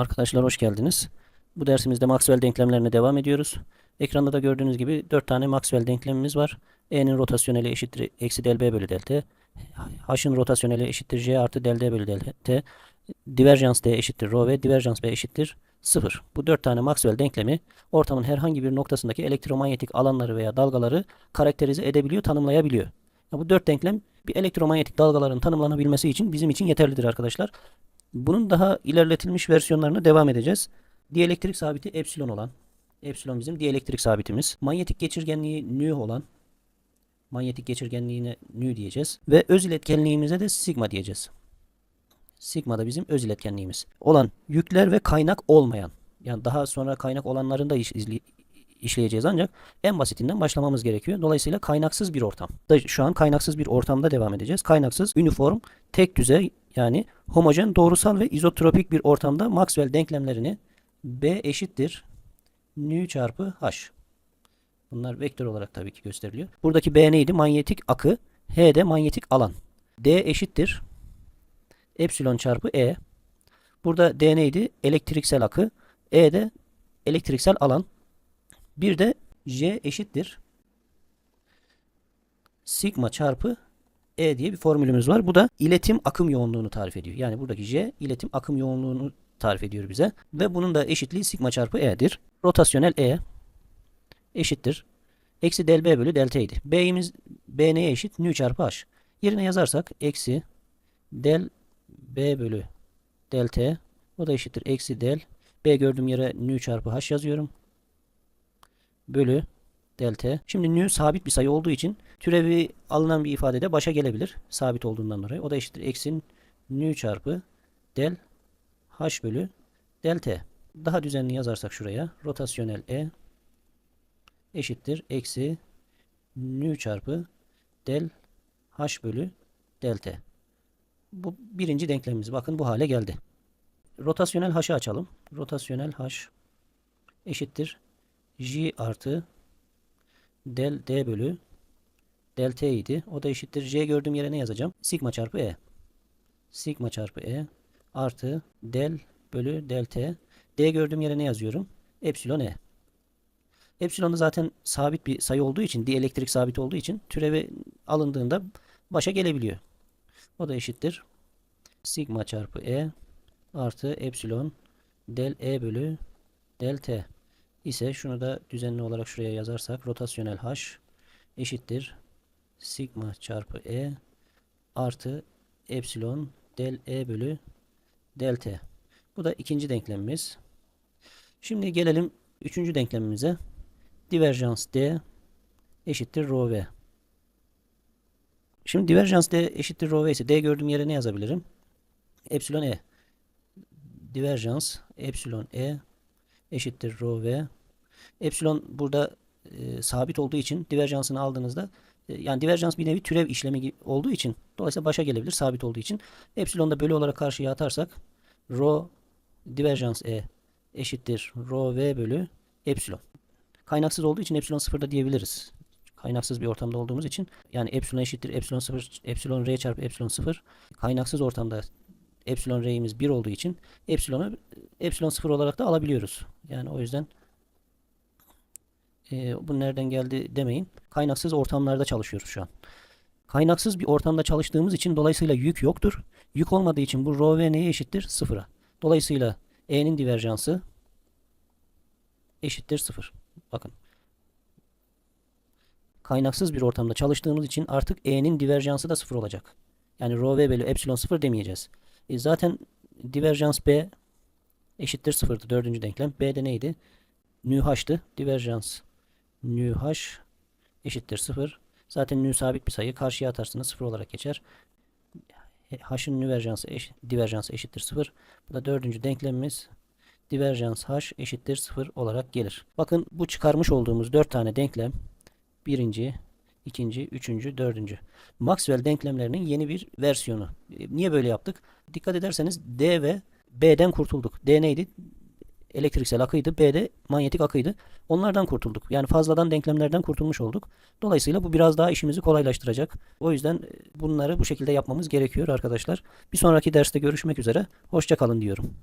Arkadaşlar hoş geldiniz. Bu dersimizde Maxwell denklemlerine devam ediyoruz. Ekranda da gördüğünüz gibi 4 tane Maxwell denklemimiz var. E'nin rotasyoneli eşittir eksi del B bölü del T. H'ın rotasyoneli eşittir J artı del D bölü del. Diverjans D eşittir rho ve diverjans B eşittir 0. Bu 4 tane Maxwell denklemi ortamın herhangi bir noktasındaki elektromanyetik alanları veya dalgaları karakterize edebiliyor, tanımlayabiliyor. Ya bu 4 denklem bir elektromanyetik dalgaların tanımlanabilmesi için bizim için yeterlidir arkadaşlar. Bunun daha ilerletilmiş versiyonlarına devam edeceğiz. Diyelektrik sabiti epsilon olan, epsilon bizim diyelektrik sabitimiz. Manyetik geçirgenliği nü olan, manyetik geçirgenliğine nü diyeceğiz. Ve öz iletkenliğimize de sigma diyeceğiz. Sigma da bizim öz iletkenliğimiz. Olan yükler ve kaynak olmayan, yani daha sonra kaynak olanların da işleyeceğiz ancak en basitinden başlamamız gerekiyor. Dolayısıyla kaynaksız bir ortam. Şu an kaynaksız bir ortamda devam edeceğiz. Kaynaksız, üniform, tek düzey yani homojen, doğrusal ve izotropik bir ortamda Maxwell denklemlerini B eşittir nü çarpı H. Bunlar vektör olarak tabii ki gösteriliyor. Buradaki B neydi? Manyetik akı. H de manyetik alan. D eşittir epsilon çarpı E. Burada D neydi? Elektriksel akı. E de elektriksel alan. Bir de J eşittir sigma çarpı E diye bir formülümüz var. Bu da iletim akım yoğunluğunu tarif ediyor. Yani buradaki J iletim akım yoğunluğunu tarif ediyor bize. Ve bunun da eşitliği sigma çarpı E'dir. Rotasyonel E eşittir. Eksi del B bölü del T'ydi. B'imiz B neye eşit? Nü çarpı H. Yerine yazarsak eksi del B bölü del. O da eşittir. Eksi del. B gördüğüm yere nü çarpı H yazıyorum. Bölü del. Şimdi nü sabit bir sayı olduğu için türevi alınan bir ifadede başa gelebilir. Sabit olduğundan dolayı. O da eşittir. Eksi nü çarpı del H bölü del T. Daha düzenli yazarsak şuraya. Rotasyonel E eşittir. Eksi nü çarpı del H bölü del T. Bu birinci denklemimiz. Bakın bu hale geldi. Rotasyonel H'ı açalım. Rotasyonel H eşittir. J artı del D bölü del T idi. O da eşittir. J gördüğüm yere ne yazacağım? Sigma çarpı E. Sigma çarpı E artı del bölü del T. D gördüğüm yere ne yazıyorum? Epsilon E. Epsilon zaten sabit bir sayı olduğu için, dielektrik sabit olduğu için türevi alındığında başa gelebiliyor. O da eşittir. Sigma çarpı E artı epsilon del E bölü del T ise şunu da düzenli olarak şuraya yazarsak rotasyonel H eşittir. Sigma çarpı E artı epsilon del E bölü del T. Bu da ikinci denklemimiz. Şimdi gelelim üçüncü denklemimize. Diverjans D eşittir rho V. Şimdi diverjans D eşittir rho V ise D gördüğüm yere ne yazabilirim? Epsilon E. Diverjans epsilon E eşittir rho V. Epsilon burada e, sabit olduğu için diverjansını aldığınızda yani diverjans bir nevi türev işlemi olduğu için dolayısıyla başa gelebilir sabit olduğu için. Epsilon da bölü olarak karşıya atarsak rho diverjans E eşittir rho V bölü epsilon. Kaynaksız olduğu için epsilon sıfırda diyebiliriz. Kaynaksız bir ortamda olduğumuz için yani epsilon eşittir epsilon sıfır epsilon r çarpı epsilon sıfır. Kaynaksız ortamda epsilon r'imiz 1 olduğu için epsilonu epsilon sıfır olarak da alabiliyoruz. Yani o yüzden e, bu nereden geldi demeyin. Kaynaksız ortamlarda çalışıyoruz şu an. Kaynaksız bir ortamda çalıştığımız için dolayısıyla yük yoktur. Yük olmadığı için bu rho v neye eşittir? Sıfıra. Dolayısıyla E'nin diverjansı eşittir sıfır. Bakın. Kaynaksız bir ortamda çalıştığımız için artık E'nin diverjansı da sıfır olacak. Yani rho v bölü epsilon sıfır demeyeceğiz. E zaten diverjans B eşittir sıfırdı. Dördüncü denklem. B'de neydi? Nü h'tı. Diverjans nü h eşittir sıfır. Zaten nü sabit bir sayı. Karşıya atarsınız sıfır olarak geçer. H'ın nüverjansı eş, diverjansı eşittir sıfır. Bu da dördüncü denklemimiz. Diverjans h eşittir sıfır olarak gelir. Bakın bu çıkarmış olduğumuz dört tane denklem. Birinci, ikinci, üçüncü, dördüncü. Maxwell denklemlerinin yeni bir versiyonu. E, Niye böyle yaptık? Dikkat ederseniz D ve B'den kurtulduk. D neydi? Elektriksel akıydı. B de manyetik akıydı. Onlardan kurtulduk. Yani fazladan denklemlerden kurtulmuş olduk. Dolayısıyla bu biraz daha işimizi kolaylaştıracak. O yüzden e, bunları bu şekilde yapmamız gerekiyor arkadaşlar. Bir sonraki derste görüşmek üzere. Hoşça kalın diyorum.